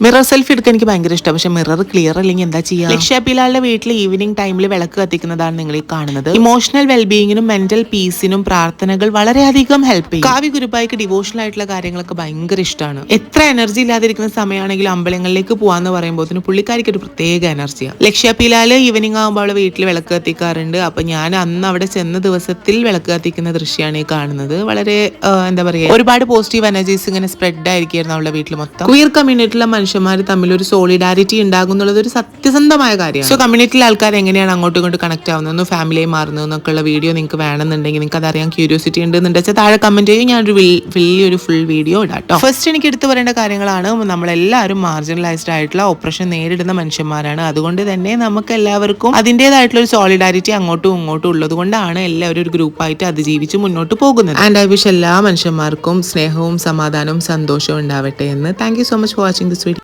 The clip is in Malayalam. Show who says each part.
Speaker 1: മിറർ സെൽഫി എടുക്കാൻ എനിക്ക് ഭയങ്കര ഇഷ്ടം. പക്ഷെ മിറർ ക്ലിയർ അല്ലെങ്കിൽ എന്താ ചെയ്യുക ലക്ഷ്യ പിലാലിന്റെ വീട്ടിൽ ഈവനിങ് ടൈമിൽ വിളക്ക് കത്തിക്കുന്നതാണ് നിങ്ങൾ ഈ കാണുന്നത്. ഇമോഷണൽ വെൽബീയിങ്ങിനും മെന്റൽ പീസിനും പ്രാർത്ഥനകൾ വളരെയധികം ഹെൽപ്പ് ചെയ്യും. കാവ്യ ഗുരുബായിക്ക് ഡിവോഷണൽ ആയിട്ടുള്ള കാര്യങ്ങളൊക്കെ ഭയങ്കര ഇഷ്ടമാണ് എത്ര എനർജി ഇല്ലാതിരിക്കുന്ന സമയമാണെങ്കിലും അമ്പലങ്ങളിലേക്ക് പോവാന്ന് പറയുമ്പോൾ പുള്ളിക്കാരിക്ക് ഒരു പ്രത്യേക എനർജിയാണ് ലക്ഷ്യ പിലാൽ ഈവനിങ് ആകുമ്പോൾ അവളെ വീട്ടിൽ വിളക്ക് കത്തിക്കാറുണ്ട്. അപ്പൊ ഞാൻ അന്ന് അവിടെ ചെന്ന ദിവസത്തിൽ വിളക്ക് കത്തിക്കുന്ന ദൃശ്യമാണ് ഈ കാണുന്നത്. വളരെ എന്താ പറയുക ഒരുപാട് പോസിറ്റീവ് എനർജീസ് ഇങ്ങനെ സ്പ്രെഡ് ആയിരിക്കും അവളുടെ വീട്ടിൽ മൊത്തം. ക്വീർ കമ്മ്യൂണിറ്റിയിലെ മനുഷ്യന്മാർ തമ്മിൽ ഒരു സോളിഡാരിറ്റി ഉണ്ടാകും എന്നുള്ളത് ഒരു സത്യസന്ധമായ കാര്യമാണ്. സോ കമ്മ്യൂണിറ്റിയിലെ ആൾക്കാർ എങ്ങനെയാണ് അങ്ങോട്ടും ഇങ്ങോട്ടും കണക്ട് ആവുന്നതെന്നും ഫാമിലിയായി മാറുന്നതെന്നൊക്കെ ഉള്ള വീഡിയോ നിങ്ങൾക്ക് വേണമെന്നുണ്ടെങ്കിൽ നിങ്ങൾക്ക് അതറിയാൻ ക്യൂരിയോസിറ്റി ഉണ്ടെന്നുണ്ടെച്ചാൽ താഴെ കമന്റ് ചെയ്യും ഞാനൊരു വലിയ ഒരു ഫുൾ വീഡിയോ ഇടാട്ടോ. ഫസ്റ്റ് എനിക്ക് എടുത്തു പറയേണ്ട കാര്യങ്ങളാണ് നമ്മളെല്ലാവരും മാർജിനലൈസ്ഡ് ആയിട്ടുള്ള ഓപ്പറേഷൻ നേരിടുന്ന മനുഷ്യന്മാരാണ്. അതുകൊണ്ട് തന്നെ നമുക്ക് എല്ലാവർക്കും അതിന്റെതായിട്ടുള്ള ഒരു സോളിഡാരിറ്റി അങ്ങോട്ടും ഇങ്ങോട്ടും ഉള്ളത് കൊണ്ടാണ് എല്ലാവരും ഒരു ഗ്രൂപ്പായിട്ട് അതിജീവിച്ച് മുന്നോട്ട് പോകുന്നത്. ആൻഡ് ഐ വിഷ് എല്ലാ മനുഷ്യന്മാർക്കും സ്നേഹവും സമാധാനവും സന്തോഷവും ഉണ്ടാവട്ടെ എന്ന്. Thank so much for watching this